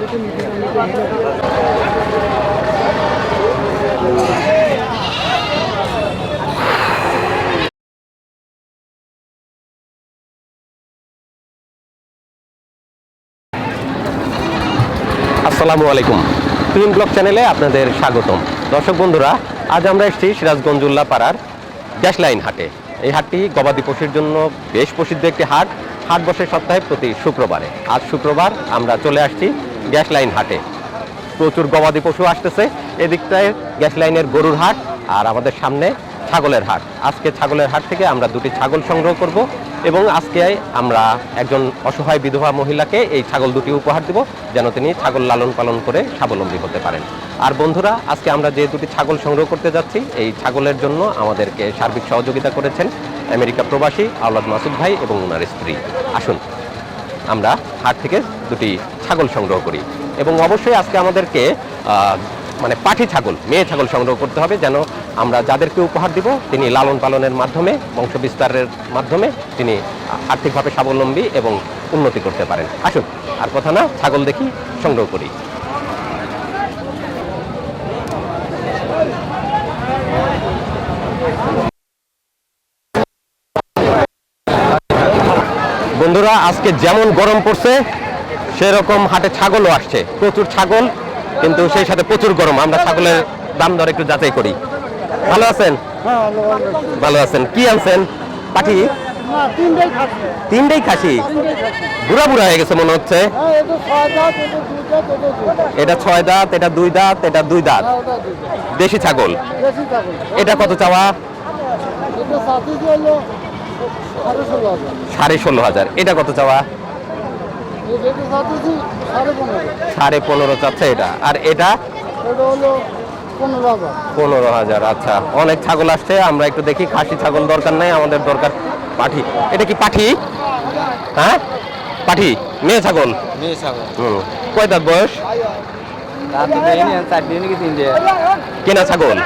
আসসালামু আলাইকুম। Twin blog চ্যানেলে আপনাদের স্বাগতম। দর্শক বন্ধুরা, আজ আমরা এসেছি সিরাজগঞ্জুল্লাহ পাড়ার গ্যাস লাইন হাটে। এই হাটটি গবাদি পশুর জন্য বেশ প্রসিদ্ধ একটি হাট। হাট বসে সপ্তাহে প্রতি শুক্রবারে। আজ শুক্রবার আমরা চলে আসছি গ্যাস লাইন হাটে। প্রচুর গবাদি পশু আসতেছে। এদিকটায় গ্যাস লাইনের গরুর হাট আর আমাদের সামনে ছাগলের হাট। আজকে ছাগলের হাট থেকে আমরা দুটি ছাগল সংগ্রহ করব এবং আজকে আমরা একজন অসহায় বিধবা মহিলাকে এই ছাগল দুটি উপহার দেব যেন তিনি ছাগল লালন পালন করে স্বাবলম্বী হতে পারেন। আর বন্ধুরা, আজকে আমরা যে দুটি ছাগল সংগ্রহ করতে যাচ্ছি, এই ছাগলের জন্য আমাদেরকে সার্বিক সহযোগিতা করেছেন আমেরিকা প্রবাসী আওলাদ মাসুদ ভাই এবং ওনার স্ত্রী। আসুন। আমরা হাট থেকে দুটি ছাগল সংগ্রহ করি। এবং অবশ্যই আজকে আমাদেরকে মানে পাঠি ছাগল, মেয়ে ছাগল সংগ্রহ করতে হবে যেন আমরা যাদেরকে উপহার দিব, তিনি লালন পালনের মাধ্যমে, বংশ বিস্তারের মাধ্যমে তিনি আর্থিকভাবে স্বাবলম্বী এবং উন্নতি করতে পারেন। আসুন, আর কথা না, ছাগল দেখি, সংগ্রহ করি। বন্ধুরা, আজকে যেমন গরম পড়ছে, সেরকম হাটে ছাগলও আসছে। প্রচুর ছাগল, কিন্তু সেই সাথে প্রচুর গরম। আমরা ছাগলের দাম দর একটু যাচাই করি। ভালো আছেন? ভালো আছেন। কি আনছেন? পাঠি তিনটেই খাসি। বুড়া বুড়া হয়ে গেছে মনে হচ্ছে। এটা ছয় দাঁত, এটা দুই দাঁত, এটা দুই দাঁত। দেশি ছাগল। এটা কত চাওয়া? সাড়ে ষোলো হাজার। এটা কত চাওয়া? সাড়ে পনেরো চাচ্ছে এটা। আর এটা? পনেরো হাজার আচ্ছা। অনেক ছাগল আসছে আমরা একটু দেখি। খাসি ছাগল দরকার নাই আমাদের দরকার পাঠি। এটা কি পাঠি? হ্যাঁ? পাঠি? মেয়ে ছাগল? হুম। কয় দাঁত বয়স? কেনা ছাগল?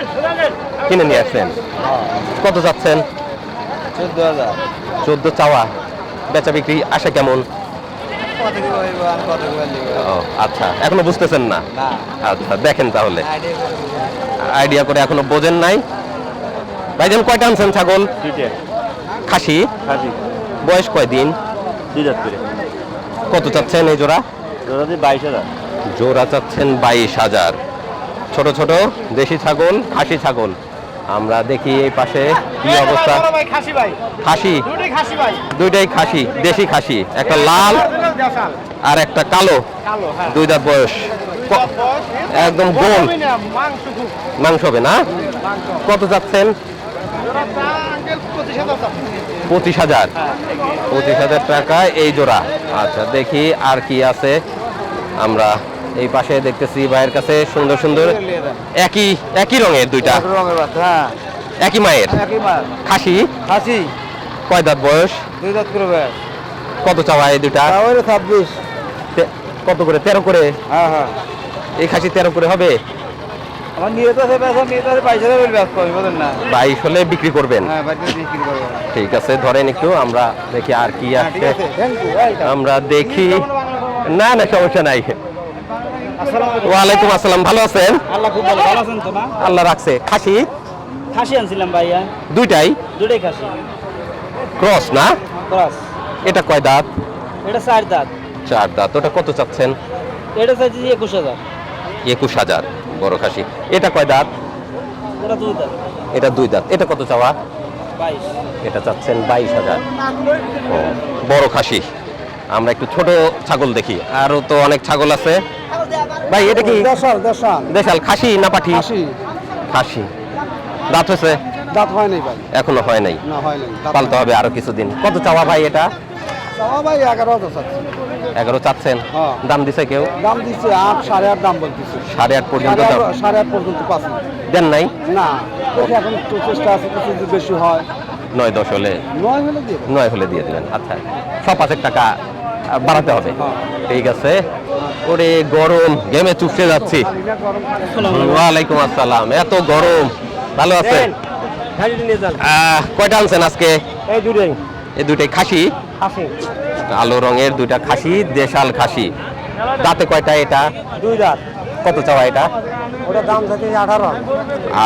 কিনে নিয়ে আসছেন। কত যাচ্ছেন চোদ্দ চাওয়া। বেচা বিক্রি আসে কেমন? আচ্ছা এখনও বুঝতেছেন না? আচ্ছা দেখেন তাহলে। আইডিয়া করে এখনও বোঝেন নাই। ভাইজান কয়টা আনছেন ছাগল? খাসি? বয়স কয়দিন? কত চাচ্ছেন এই জোড়া? যে বাইশ হাজার। জোড়া চাচ্ছেন বাইশ হাজার। ছোট ছোট দেশি ছাগল খাসি ছাগল। আমরা দেখি এই পাশে কি অবস্থা। খাসি দুইটাই খাসি দেশি খাসি একটা লাল আর একটা কালো। হ্যাঁ। দুই দাঁত বয়স। একদম গোল। মাংস হবে না? কত যাচ্ছেন? পঁচিশ হাজার পঁচিশ হাজার। পঁচিশ হাজার টাকা এই জোড়া। আচ্ছা দেখি আর কি আছে। আমরা এই পাশে দেখতেছি ভাইয়ের কাছে সুন্দর সুন্দর একই একই রঙের দুইটা। রঙের বাচ্চা হ্যাঁ। একই মায়ের? একই খাসি? খাসি। কয় দাঁত বয়স? দুই দাঁত করে ব্যাস। কত চাওয়া এই দুইটা? তাহলে ছাব্বিশ। কত করে? তেরো করে? হ্যাঁ হ্যাঁ। এই খাসি তেরো করে হবে? আমার আছে আছে বাইশ হাজার ব্যস্ত বলেন না? বাইশ হলে বিক্রি করবেন। হ্যাঁ বিক্রি ঠিক আছে ধরেন একটু আমরা দেখি আর কি হ্যাঁ আছে। আমরা দেখি। না না সমস্যা নাই। ওয়ালাইকুম আসসালাম ভালো আছেন? আল্লাহ খুব ভালো ভালো আছেন তো না আল্লাহ রাখছে। খাসি? খাসি আনছিলাম ভাইয়া। দুইটাই? দুটাই খাসি। ক্রস না? ক্রস। এটা কয় দাঁত? এটা চার দাঁত। চার দাঁত। ওটা কত চাচ্ছেন? এটা চাইছি একুশ হাজার। একুশ হাজার। বড় খাসি। এটা কয় দাঁত? ওটা দুই দাঁত। এটা দুই দাঁত। এটা কত চাওয়া? বাইশ। এটা চাচ্ছেন বাইশ হাজার। ও বড় খাসি। আমরা একটু ছোট ছাগল দেখি। আরও তো অনেক ছাগল আছে। ভাই এটা কি? দেশাল দেশাল। দেশাল খাসি না পাঠি? খাসি। খাসি। দাঁত হয়েছে? দাঁত হয় নাই ভাই। এখনও হয় নাই? না হয় নাই। পালতে হবে আরও কিছুদিন। কত চাওয়া ভাই এটা? চাওয়া ভাই এগারো হাজার চাচ্ছি। এগারো চাচ্ছেন? হ্যাঁ। দাম দিছে কেউ? দাম দিচ্ছে আট সাড়ে আট দাম বলতেছে। সাড়ে আট পর্যন্ত সাড়ে দাম। আট- পর্যন্ত পাচ্ছি দেন নাই? না এখন একটু চেষ্টা আছে কিছু যদি বেশি হয়। নয় দশ হলে? নয় হলে দিয়ে। নয় হলে দিয়ে দিবেন আচ্ছা ছ পাঁচেক টাকা বাড়াতে হবে। হ্যাঁ। ঠিক আছে। ওরে গরম গেমে চুপসে যাচ্ছি। ওয়ালাইকুম আসসালাম। এত গরম। ভালো আছেন? আহ, কয়টা আনছেন আজকে? এই দুটাই। খাসি? কালো রঙের দুইটা খাসি দেশাল খাসি। দাঁতে কয়টা এটা? দুই দাঁত। কত চাওয়া এটা? ওটা দাম থাকে আঠারো।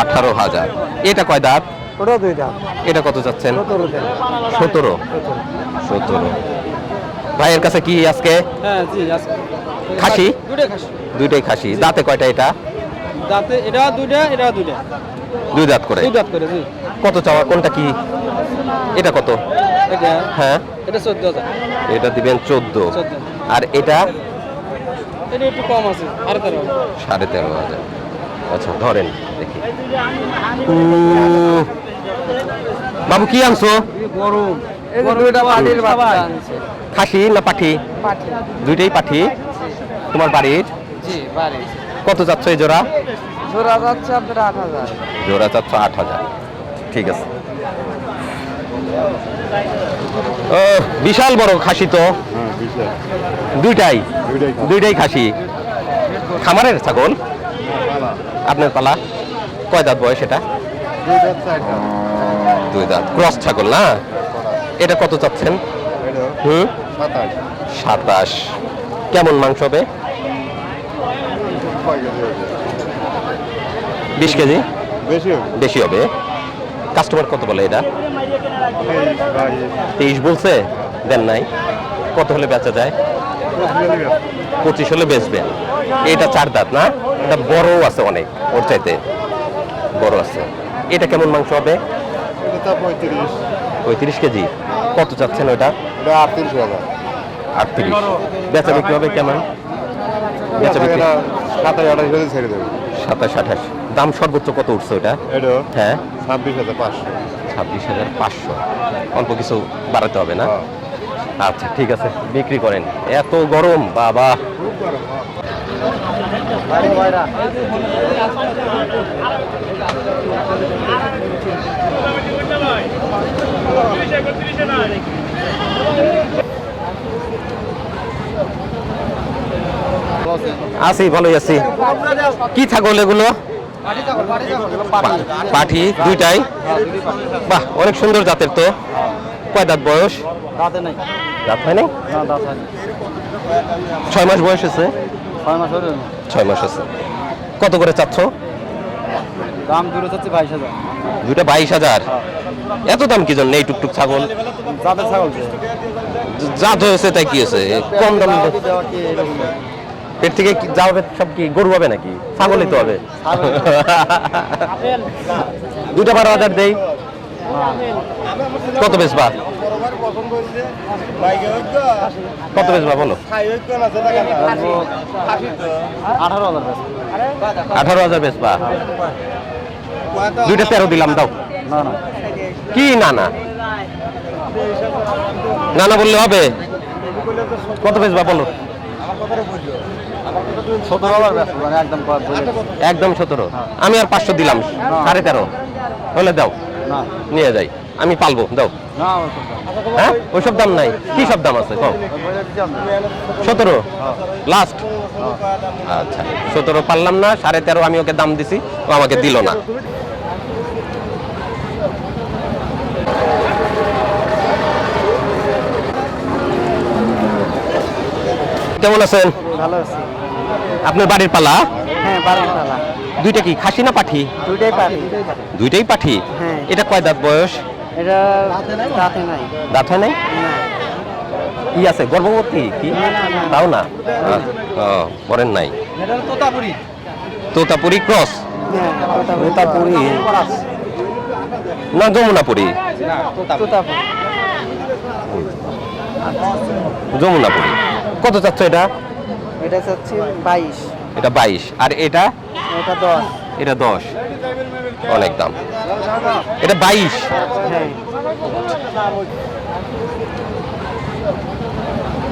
আঠারো হাজার। এটা কয় দাঁত? ওটাও দুই দাঁত। এটা কত চাচ্ছেন সতেরো। সতেরো। ভাইয়ের কাছে কি আজকে? হ্যাঁ জি আজকে। খাসি? দুইটাই খাসি। দাঁতে কয়টা এটা? দাঁতে এটা দুইটা এটা দুইটা। দুই দাঁত করে? দুই দাঁত করে জি কত চাওয়া? কোনটা কি? এটা কত? এটা? হ্যাঁ। এটা চোদ্দ হাজার। এটা দিবেন চোদ্দ। 14 আর এটা? এটা একটু কম আছে আর তেরো সাড়ে তেরো হাজার। আচ্ছা ধরেন দেখি। বাবু কি আনছো? গরম খাসি না পাঠি? পাটি দুইটাই পাঠি? তোমার বাড়ির জি বাড়ি। কত যাচ্ছ এই জোড়া? জোড়া যাচ্ছে আপনার আট হাজার। জোড়া চাচ্ছ আট হাজার। ঠিক আছে। ও বিশাল বড় খাসি তো। দুইটাই? দুইটাই খাসি। খামারের ছাগল? আপনার পালা? কয় দাঁত বয়স এটা? দুই দাঁত ক্রস ছাগল না? এটা কত চাচ্ছেন? হুম? সাতাশ। কেমন মাংস হবে? বিশ কেজি? বেশি হবে। বেশি হবে? কাস্টমার কত বলে এটা? তেইশ বলছে? দেন নাই। কত হলে বেচা যায়? পঁচিশ হলে বেচবেন। এটা চার দাঁত না? এটা বড় আছে অনেক ওর চাইতে। বড় আছে। এটা কেমন মাংস হবে? পঁয়ত্রিশ। কেজি। কত চাচ্ছেন ওটা আটত্রিশ বেচা বিক্রি হবে কেমন? বেচা বিক্রি? সাতাশ আঠাশ হাজার ছেড়ে দেবে। সাতাশ আঠাশ। দাম সর্বোচ্চ কত উঠছে ওটা? এটা হ্যাঁ। ছাব্বিশ হাজার পাঁচশো। ছাব্বিশ হাজার পাঁচশো। অল্প কিছু বাড়াতে হবে না? হ্যাঁ। আচ্ছা ঠিক আছে। বিক্রি করেন। এত গরম বাবা। আছি ভালোই আছি। কি ছাগল এগুলো? পাঠি দুইটাই। বাহ অনেক সুন্দর জাতের তো। কয় দাঁত বয়স? দাঁত হয় নাই? হয় ছয় মাস বয়স আছে ছয় মাস আছে কত করে চাচ্ছ? দাম দূরে যাচ্ছে বাইশ হাজার। দুইটা বাইশ হাজার। এত দাম কি জন্য এই টুকটুক ছাগল? যাদের ছাগল জাত হয়েছে তাই কি হয়েছে? কম দাম এর থেকে যা হবে সব কি গরু হবে নাকি? ছাগলই তো হবে। দুটা বারো হাজার দেই। কত বেচবা? কত বেচবা বলো? আঠারো হাজার হাজার বেচবা। দুইটা তেরো দিলাম দাও। কি না না না না বললে হবে। কত বেচবা বলো? হাজার মানে একদম একদম সতেরো। আমি আর পাঁচশো দিলাম। সাড়ে তেরো। হলে দাও। না। নিয়ে যাই। আমি পালবো। দাও। কথা হ্যাঁ? ওইসব দাম নাই। কি সব দাম আছে? কম সতেরো? লাস্ট আচ্ছা। সতেরো পারলাম না সাড়ে তেরো আমি ওকে দাম দিছি ও আমাকে দিল না। কেমন আছেন? ভালো আছি। আপনার বাড়ির পালা? হ্যাঁ বারোটা তালা দুইটা কি খাসি না পাঠি? দুইটাই পাঠি। হ্যাঁ। এটা কয় দাঁত বয়স? এটা দাঁতে নাই। দাঁত হয় নাই কি আছে গর্ভবতী কি? না, না, না। তাও না? ও করেন নাই। তোতাপুরি। তোতাপুরি ক্রস? হ্যাঁ তোতাপুরি। না যমুনাপুরি। যমুনাপুরি। কত চাচ্ছ এটা? এটা চাচ্ছি বাইশ। এটা বাইশ। আর এটা? এটা দশ। এটা দশ। অনেক দাম। এটা বাইশ। হ্যাঁ।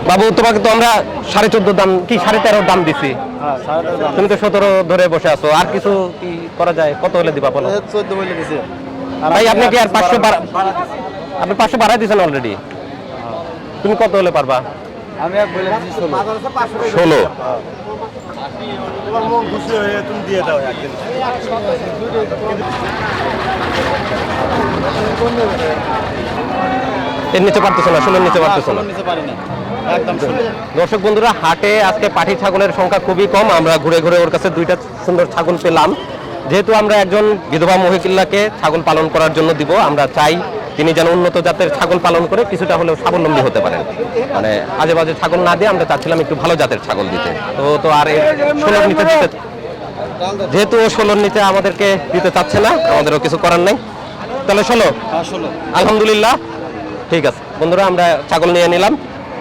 বাবু তোমাকে তো আমরা সাড়ে চোদ্দ দাম কি সাড়ে তেরো দাম দিছি? হ্যাঁ তুমি তো সতেরো ধরে বসে আছো। আর কিছু কি করা যায়? কত হলে দিবা বলো? চোদ্দ বলে দিছে। ভাই আপনি কি আর পাঁচশো আপনি পাঁচশো বাড়াই দিয়েছেন অলরেডি তুমি কত হলে পারবা? আমি ষোলো। ষোলো। তোমার মন খুশি হয়ে তুমি দিয়ে দাও একদিন। এর নিচে পারতেছো না ষোলোর নিচে পারতেছো না। নিতে দর্শক বন্ধুরা হাটে আজকে পাঠি ছাগলের সংখ্যা খুবই কম। আমরা ঘুরে ঘুরে ওর কাছে দুইটা সুন্দর ছাগল পেলাম। যেহেতু আমরা একজন বিধবা মহিলাকে ছাগল পালন করার জন্য দিব আমরা চাই তিনি যেন উন্নত জাতের ছাগল পালন করে কিছুটা হলেও স্বাবলম্বী হতে পারেন। মানে আজে বাজে ছাগল না দিয়ে আমরা চাচ্ছিলাম একটু ভালো জাতের ছাগল দিতে। তো তো আর ষোলোর নিতে দিতে যেহেতু ও ষোলোর নিচে আমাদেরকে দিতে চাচ্ছে না আমাদেরও কিছু করার নেই। তাহলে ষোলো? হ্যাঁ আলহামদুলিল্লাহ। ঠিক আছে। বন্ধুরা আমরা ছাগল নিয়ে নিলাম।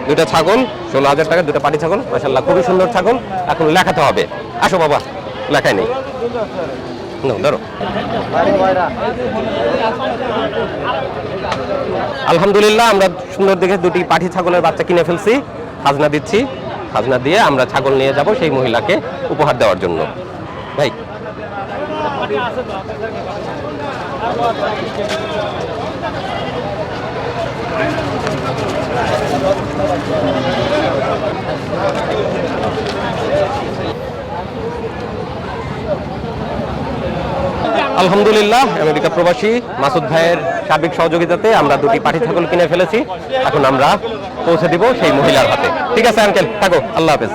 দুইটা ছাগল ষোলো হাজার টাকা দুটো পাটি ছাগল। মাসাল্লাহ খুবই সুন্দর ছাগল। এখন লেখাতে হবে। আসো বাবা লেখায় নেই। আলহামদুলিল্লাহ, আমরা সুন্দর দেখে দুটি পাঠি ছাগলের বাচ্চা কিনে ফেলছি। খাজনা দিচ্ছি। খাজনা দিয়ে আমরা ছাগল নিয়ে যাব সেই মহিলাকে উপহার দেওয়ার জন্য। ভাই। আলহামদুলিল্লাহ, আমেরিকা প্রবাসী মাসুদ ভাইয়ের সার্বিক সহযোগিতাতে আমরা দুটি পাঠি ছাগল কিনে ফেলেছি। এখন আমরা পৌঁছে দিব সেই মহিলার হাতে। ঠিক আছে আঙ্কেল থাকো, আল্লাহ হাফেজ।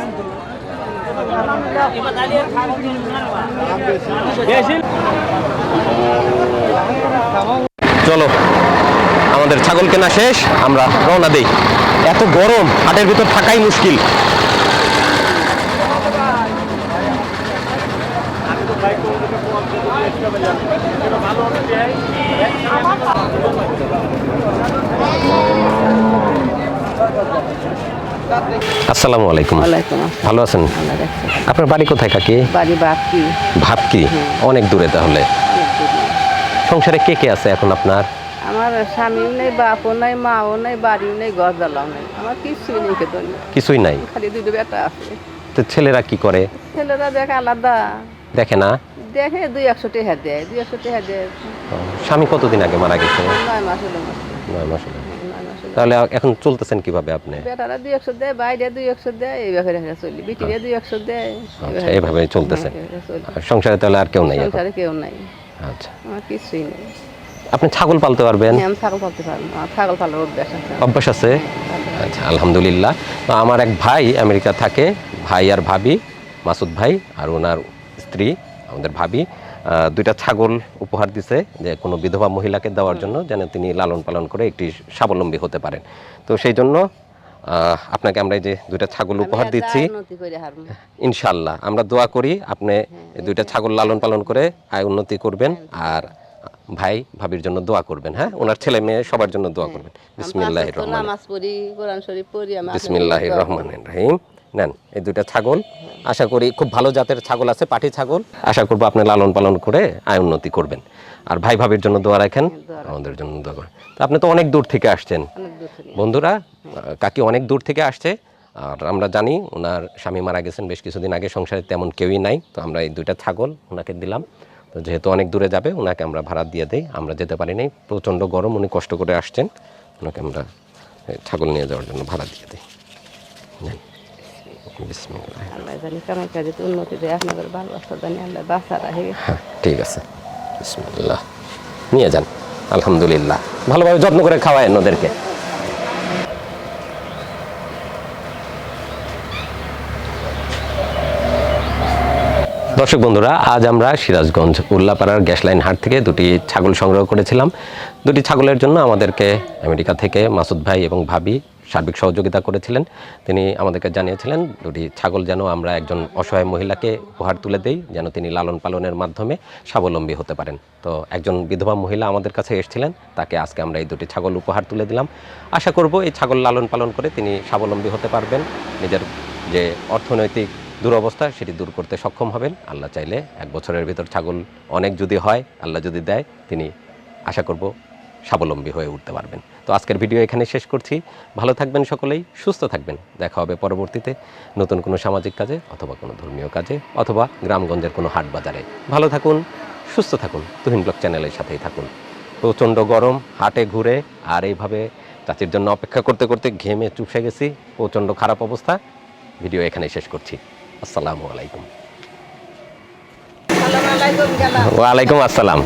চলো, আমাদের ছাগল কেনা শেষ, আমরা রওনা দেই। এত গরম, হাটের ভিতর থাকাই মুশকিল। আসসালামু আলাইকুম। ওয়ালাইকুম ভালো আছেন? আপনার বাড়ি কোথায় কাকি? বাড়ি বাকি ভাত কি অনেক দূরে তাহলে। সংসারে কে কে আছে এখন আপনার? আমার স্বামীও নেই বাপও নেই মাও নেই বাড়িও নেই গজালাও নেই। আমার কিছুই নেই খেতে কিছুই নাই? খালি দুটো বেটা আছে। তো ছেলেরা কি করে? ছেলেরা দেখে আলাদা। দেখে না? দেখে দুই একশো টেহা দেয় দুই একশো টেহা দেয়। স্বামী কতদিন আগে মারা গেছে? নয় মাস হলো। নয় মাস হলো। তাহলে এখন চলতেছেন কীভাবে আপনি? বেটারা দুই একশো দেয় বাইরে দুই একশো দেয় এইভাবে চলি। বিটিরে দুই একশো দেয় আচ্ছা এইভাবে চলতেছে। হ্যাঁ, সংসারে তাহলে আর কেউ নাই সংসারে কেউ নাই। আচ্ছা। আমার কিছুই নেই। আপনি ছাগল পালতে পারবেন? আমি ছাগল পালতে পারব। ছাগল পালার অভ্যাস আছে। অভ্যাস আছে? আচ্ছা আলহামদুলিল্লাহ। তো আমার এক ভাই আমেরিকা থাকে ভাই আর ভাবি মাসুদ ভাই আর ওনার স্ত্রী আমাদের ভাবি। দুইটা ছাগল উপহার দিছে যে কোনো বিধবা মহিলাকে দেওয়ার জন্য যেন তিনি লালন পালন করে একটি স্বাবলম্বী হতে পারেন। তো সেই জন্য আপনাকে আমরা এই যে দুইটা ছাগল উপহার দিচ্ছি। ইনশাল্লাহ আমরা দোয়া করি আপনি দুইটা ছাগল লালন পালন করে আয় উন্নতি করবেন আর ভাই ভাবির জন্য দোয়া করবেন হ্যাঁ? ওনার ছেলে মেয়ে সবার জন্য দোয়া করবেন। বিসমিল্লাহ রহমান রহমান রহিম। নেন এই দুইটা ছাগল। আশা করি খুব ভালো জাতের ছাগল আছে পাটি ছাগল। আশা করব আপনি লালন পালন করে আয় উন্নতি করবেন। আর ভাই ভাবির জন্য দোয়া রাখেন আমাদের জন্য দোয়া করেন। তো আপনি তো অনেক দূর থেকে আসছেন। বন্ধুরা কাকি অনেক দূর থেকে আসছে। আর আমরা জানি ওনার স্বামী মারা গেছেন বেশ কিছুদিন আগে সংসারে তেমন কেউই নাই। তো আমরা এই দুইটা ছাগল ওনাকে দিলাম। তো যেহেতু অনেক দূরে যাবে ওনাকে আমরা ভাড়া দিয়ে দেই। আমরা যেতে পারি নাই প্রচণ্ড গরম উনি কষ্ট করে আসছেন। ওনাকে আমরা ছাগল নিয়ে যাওয়ার জন্য ভাড়া দিয়ে দিই। ঠিক আছে নিয়ে যান আলহামদুলিল্লাহ ভালোভাবে যত্ন করে খাওয়ায়েন ওদেরকে দর্শক বন্ধুরা, আজ আমরা সিরাজগঞ্জ উল্লাপাড়ার গ্যাস লাইন হাট থেকে দুটি ছাগল সংগ্রহ করেছিলাম। দুটি ছাগলের জন্য আমাদেরকে আমেরিকা থেকে মাসুদ ভাই এবং ভাবি সার্বিক সহযোগিতা করেছিলেন। তিনি আমাদেরকে জানিয়েছিলেন, দুটি ছাগল যেন আমরা একজন অসহায় মহিলাকে উপহার তুলে দেই, যেন তিনি লালন পালনের মাধ্যমে স্বাবলম্বী হতে পারেন। তো একজন বিধবা মহিলা আমাদের কাছে এসেছিলেন, তাকে আজকে আমরা এই দুটি ছাগল উপহার তুলে দিলাম। আশা করব এই ছাগল লালন পালন করে তিনি স্বাবলম্বী হতে পারবেন। নিজের যে অর্থনৈতিক দুরবস্থা, সেটি দূর করতে সক্ষম হবেন। আল্লাহ চাইলে এক বছরের ভিতর ছাগল অনেক যদি হয়, আল্লাহ যদি দেয়, তিনি আশা করব স্বাবলম্বী হয়ে উঠতে পারবেন। তো আজকের ভিডিও এখানে শেষ করছি। ভালো থাকবেন সকলেই সুস্থ থাকবেন। দেখা হবে পরবর্তীতে নতুন কোনো সামাজিক কাজে অথবা কোনো ধর্মীয় কাজে অথবা গ্রামগঞ্জের কোনো হাট বাজারে। ভালো থাকুন সুস্থ থাকুন। তুহিন ব্লক চ্যানেলের সাথেই থাকুন। প্রচণ্ড গরম হাটে ঘুরে আর এইভাবে চাচির জন্য অপেক্ষা করতে করতে ঘেমে চুপসে গেছি। প্রচণ্ড খারাপ অবস্থা। ভিডিও এখানে শেষ করছি। আসসালামু আলাইকুম। ওয়ালাইকুম আসসালাম।